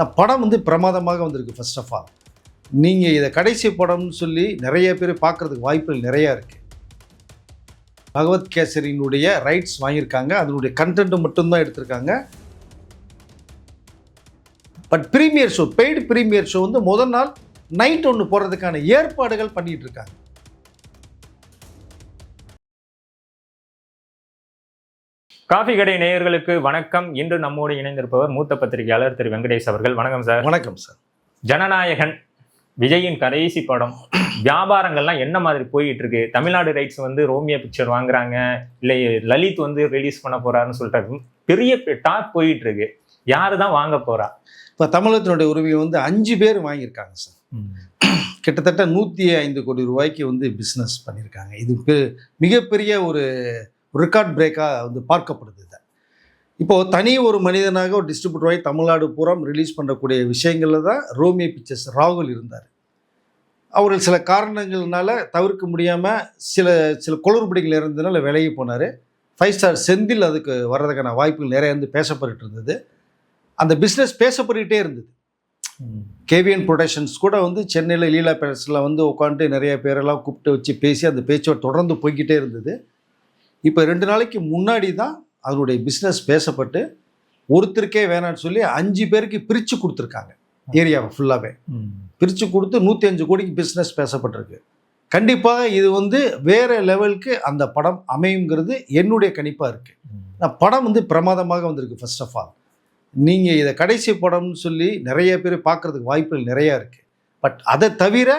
நான் படம் வந்து பிரமாதமாக வந்திருக்கு ஃபர்ஸ்ட் ஆஃப் ஆல் நீங்கள் இதை கடைசி படம்னு சொல்லி நிறைய பேர் பார்க்குறதுக்கு வாய்ப்புகள் நிறையா இருக்குது பகவத் கேசரியினுடைய ரைட்ஸ் வாங்கியிருக்காங்க அதனுடைய கண்டென்ட் மட்டும்தான் எடுத்திருக்காங்க. But premiere show paid premiere show வந்து முதல் நாள் நைட் ஒன்று போடுறதுக்கான ஏற்பாடுகள் பண்ணிகிட்டு இருக்காங்க. காஃபி கடை நேயர்களுக்கு வணக்கம். இன்று நம்மோடு இணைந்திருப்பவர் மூத்த பத்திரிகையாளர் திரு வெங்கடேஷ் அவர்கள். வணக்கம் சார். வணக்கம் சார். ஜனநாயகன் விஜயின் கடைசி படம். வியாபாரங்கள்லாம் என்ன மாதிரி போயிட்டு இருக்கு தமிழ்நாடு ரைட்ஸ் வந்து ரோமியோ பிக்சர் வாங்குறாங்க. இல்லை லலித் வந்து ரிலீஸ் பண்ண போறாருன்னு சொல்லிட்டு பெரிய டாக் போயிட்டு இருக்கு யாரு தான் வாங்க போறா? இப்போ தமிழகத்தினுடைய உரிமையை வந்து அஞ்சு பேர் வாங்கியிருக்காங்க சார். கிட்டத்தட்ட நூற்றி ஐந்து கோடி ரூபாய்க்கு வந்து பிஸ்னஸ் பண்ணியிருக்காங்க. இது பெ- மிகப்பெரிய ஒரு ரெக்கார்ட் பிரேக்காக வந்து பார்க்கப்படுது இது. இப்போது தனி ஒரு மனிதனாக ஒரு டிஸ்ட்ரிபியூட்டர் ஆகி தமிழ்நாடு பூரம் ரிலீஸ் பண்ணக்கூடிய விஷயங்களில் தான் ரோமியோ பிக்சர்ஸ் ராகுல் இருந்தார். அவர் சில காரணங்கள்னால தவிர்க்க முடியாமல் சில சில குளறுபடிகள் இருந்ததுனால விலகி போனார். ஃபைவ் ஸ்டார் செந்தில் அதுக்கு வர்றதுக்கான வாய்ப்புகள் நிறைய வந்து பேசப்பட்டு இருந்தது. அந்த பிஸ்னஸ் பேசப்பட்டுக்கிட்டே இருந்தது. கேவிஎன் ப்ரொடக்ஷன்ஸ் கூட வந்து சென்னையில் லீலா பேலஸில் வந்து உட்காந்துட்டு நிறைய பேரெல்லாம் கூப்பிட்டு வச்சு பேசி அந்த பேச்சுவார்த்தை தொடர்ந்து போய்கிட்டே இருந்தது. இப்போ ரெண்டு நாளைக்கு முன்னாடி தான் அதனுடைய பிஸ்னஸ் பேசப்பட்டு ஒருத்தருக்கே வேணாம்னு சொல்லி அஞ்சு பேருக்கு பிரித்து கொடுத்துருக்காங்க. ஏரியாவை ஃபுல்லாகவே பிரித்து கொடுத்து நூற்றி அஞ்சு கோடிக்கு பிஸ்னஸ் பேசப்பட்டிருக்கு. கண்டிப்பாக இது வந்து வேறு லெவலுக்கு அந்த படம் அமையுங்கிறது என்னுடைய கணிப்பாக இருக்குது நான் படம் வந்து பிரமாதமாக வந்திருக்கு ஃபர்ஸ்ட் ஆஃப் ஆல் நீங்கள் இதை கடைசி படம்னு சொல்லி நிறைய பேர் பார்க்குறதுக்கு வாய்ப்புகள் நிறையா இருக்குது பட் அதை தவிர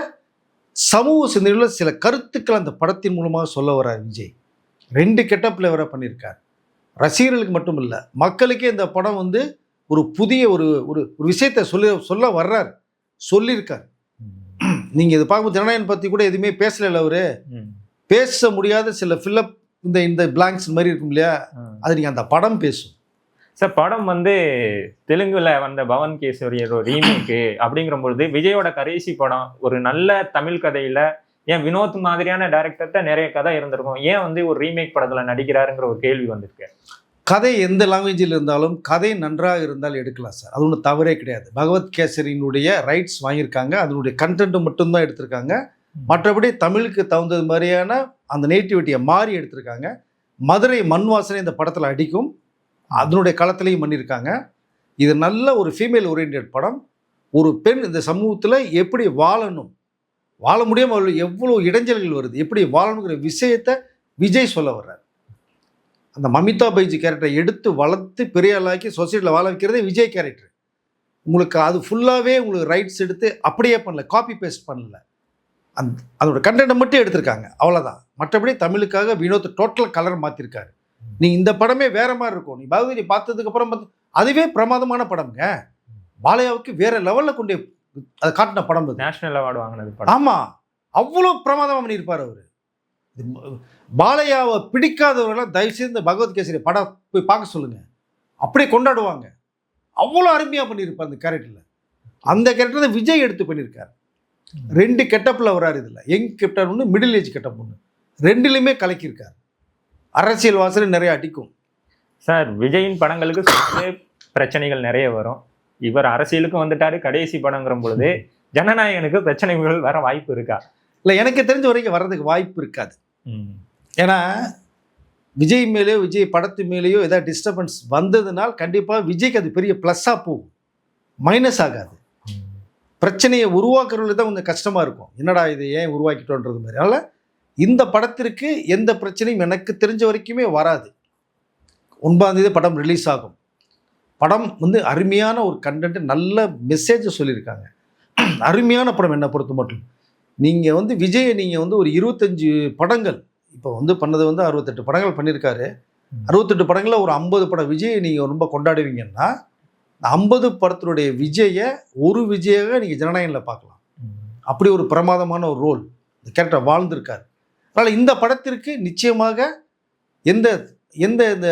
சமூக சிந்தனையில் சில கருத்துக்கள் அந்த படத்தின் மூலமாக சொல்ல வர்றார் விஜய். ரெண்டு கெட்டப்பில் வர பண்ணியிருக்கார் ரசிகர்களுக்கு மட்டும் இல்லை மக்களுக்கே இந்த படம் வந்து ஒரு புதிய ஒரு ஒரு ஒரு விஷயத்தை சொல்ல சொல்ல வர்றார். சொல்லியிருக்கார் நீங்கள் இதை பார்க்கும்போது ஜனநாயகம் பற்றி கூட எதுவுமே பேசல அவரு? பேச முடியாத சில ஃபில்லப் இந்த இந்த பிளாங்க்ஸ் மாதிரி இருக்கும் இல்லையா? அது நீங்கள் அந்த படம் பேசும். சார் படம் வந்து தெலுங்குல வந்த பவன் கேசவரியர் ரீமேக்கு அப்படிங்கிற பொழுது விஜயோட கடைசி படம் ஒரு நல்ல தமிழ் கதையில ஏன் வினோத் மாதிரியான டைரக்டர்கிட்ட நிறைய கதை இருந்திருக்கும். ஏன் வந்து ஒரு ரீமேக் படத்துல நடிக்கிறாருங்கிற ஒரு கேள்வி வந்திருக்கு. கதை எந்த லாங்குவேஜில் இருந்தாலும் கதை நன்றாக இருந்தால் எடுக்கலாம் சார் அது ஒன்றும் தவறே கிடையாது. பகவத் கேசரியினுடைய ரைட்ஸ் வாங்கியிருக்காங்க. அதனுடைய கண்டென்ட் மட்டும்தான் எடுத்திருக்காங்க. மற்றபடி தமிழுக்கு தகுந்தது மாதிரியான அந்த நேட்டிவிட்டியை மாறி எடுத்திருக்காங்க. மதுரை மண் வாசனை இந்த படத்தில் அடிக்கும். அதனுடைய களத்திலையும் பண்ணியிருக்காங்க. இது நல்ல ஒரு ஃபீமேல் ஓரியன்ட் படம். ஒரு பெண் இந்த சமூகத்தில் எப்படி வாழணும் வாழ முடியாமல் அவர்களுக்கு எவ்வளோ இடைஞ்சல்கள் வருது? எப்படி வாழணுங்கிற விஷயத்தை விஜய் சொல்ல வர்றார். அந்த மமிதா பைஜி கேரக்டரை எடுத்து வளர்த்து பெரிய ஆளாக்கி சொசைட்டியில் வாழ வைக்கிறதே விஜய் கேரக்டர் உங்களுக்கு அது ஃபுல்லாகவே உங்களுக்கு ரைட்ஸ் எடுத்து அப்படியே பண்ணல காப்பி பேஸ்ட் பண்ணல. அந்த அதோட கண்டென்ட்டை மட்டும் எடுத்திருக்காங்க. அவ்வளோதான் மற்றபடி தமிழுக்காக வினோத் டோட்டல் கலர் மாற்றிருக்காரு நீ இந்த படமே வேற மாதிரி இருக்கும். நீ பாகுபலி பார்த்ததுக்கு அப்புறம் அதுவே பிரமாதமான படம்ங்க. பாலையாவுக்கு வேற லெவலில் கொண்டு அதை காட்டின படம் அது. நேஷனல் அவார்டு வாங்கினது படம். ஆமா. அவ்வளோ பிரமாதமாக பண்ணியிருப்பார் அவர். பாலையாவை பிடிக்காதவர்களாம் தயவுசெய்து இந்த பகவத் கேசரி படம் போய் பார்க்க சொல்லுங்க. அப்படியே கொண்டாடுவாங்க. அவ்வளோ அருமையாக பண்ணியிருப்பார் அந்த கேரக்டரில் அந்த கேரக்டர் தான் விஜய் எடுத்து பண்ணியிருக்கார். ரெண்டு கெட்டப்பில் வராரு இதில். யங் கெப்டர் ஒன்று மிடில் ஏஜ் கெட்டப் ஒன்று ரெண்டுலையுமே கலக்கியிருக்கார். அரசியல் வாசல் நிறைய அடிக்கும். சார் விஜயின் படங்களுக்கு பிரச்சனைகள் நிறைய வரும். இவர் அரசியலுக்கு வந்துட்டாரு கடைசி படங்கிற பொழுது ஜனநாயகனுக்கு பிரச்சனைகள் வர வாய்ப்பு இருக்கா? இல்லை எனக்கு தெரிஞ்ச வரைக்கும் வர்றதுக்கு வாய்ப்பு இருக்காது. ஏன்னா விஜய் மேலேயோ விஜய் படத்து மேலேயோ ஏதாவது டிஸ்டர்பன்ஸ் வந்ததுனால் கண்டிப்பாக விஜய்க்கு அது பெரிய ப்ளஸ்ஸாக போகும். மைனஸ் ஆகாது. பிரச்சனையை உருவாக்குறதுல தான் கொஞ்சம் கஷ்டமாக இருக்கும். என்னடா இது ஏன் உருவாக்கிட்டோன்றது மாதிரி. அதனால் இந்த படத்திற்கு எந்த பிரச்சனையும் எனக்கு தெரிஞ்ச வரைக்குமே வராது. ஒன்பதாம் தேதி படம் ரிலீஸ் ஆகும். படம் வந்து அருமையான ஒரு கண்டென்ட் நல்ல மெசேஜை சொல்லியிருக்காங்க. அருமையான படம் என்னை பொறுத்த மட்டும். நீங்கள் வந்து விஜயை நீங்கள் வந்து ஒரு இருபத்தஞ்சு படங்கள் இப்போ வந்து பண்ணது வந்து அறுபத்தெட்டு படங்கள் பண்ணியிருக்காரு. அறுபத்தெட்டு படங்களில் ஒரு ஐம்பது படம் விஜயை நீங்கள் ரொம்ப கொண்டாடுவீங்கன்னா ஐம்பது படத்தினுடைய விஜயை ஒரு விஜயாக நீங்கள் ஜனநாயகனில் பார்க்கலாம். அப்படி ஒரு பிரமாதமான ஒரு ரோல் இந்த கேரக்டர் வாழ்ந்திருக்கார். அதனால் இந்த படத்திற்கு நிச்சயமாக எந்த எந்த இந்த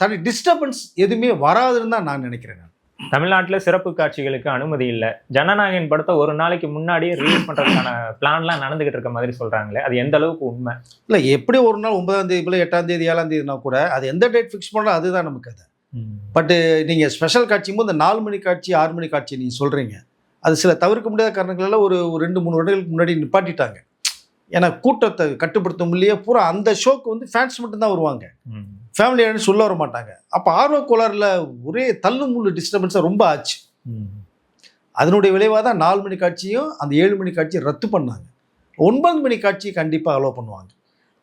தனி டிஸ்டர்பன்ஸ் எதுவுமே வராதுன்னு தான் நான் நினைக்கிறேன் நான். தமிழ்நாட்டுல சிறப்பு காட்சிகளுக்கு அனுமதி இல்லை. ஜனநாயகன் படத்தை ஒரு நாளைக்கு முன்னாடியே ரிலீஸ் பண்றதுக்கான பிளான்லாம் நடந்துகிட்டு இருக்க மாதிரி சொல்றாங்களே அது எந்த அளவுக்கு உண்மை? இல்லை எப்படி ஒரு நாள் ஒன்பதாம் தேதி போல எட்டாம் தேதி ஏழாம் தேதினா கூட அது எந்த டேட் ஃபிக்ஸ் பண்ணாலும் அதுதான் நமக்கு அது. பட்டு நீங்கள் ஸ்பெஷல் காட்சியும் போது இந்த நாலு மணி காட்சி ஆறு மணி காட்சி நீங்கள் சொல்கிறீங்க அது சில தவிர்க்க முடியாத காரணங்களால ஒரு ரெண்டு மூணு வருடங்களுக்கு முன்னாடி நிப்பாட்டிட்டாங்க. ஏன்னா கூட்டத்தை கட்டுப்படுத்த முடியலையே பூரா அந்த ஷோக்கு வந்து ஃபேன்ஸ் மட்டும்தான் வருவாங்க. ம். ஃபேமிலியான சொல்ல வர மாட்டாங்க. அப்போ ஆர்வ கோளாறுல ஒரே தள்ளு முள்ளு டிஸ்டர்பன்ஸாக ரொம்ப ஆச்சு. அதனுடைய விளைவாக தான் நாலு மணி காட்சியும் அந்த ஏழு மணி காட்சியை ரத்து பண்ணாங்க. ஒன்பது மணி காட்சியை கண்டிப்பாக அலோவ் பண்ணுவாங்க.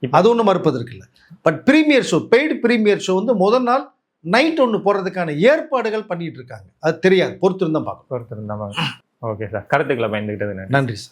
அது ஒன்றும் மறுப்பதற்கு இல்லை but premiere show paid premiere show வந்து முதல் நாள் நைட் ஒன்று போடுறதுக்கான ஏற்பாடுகள் பண்ணிட்டு இருக்காங்க. அது தெரியாது. பொறுத்திருந்தான் பார்க்கணும். இருந்தா ஓகே சார் கருத்துக்களை பயந்துக்கிட்டது நன்றி. சார்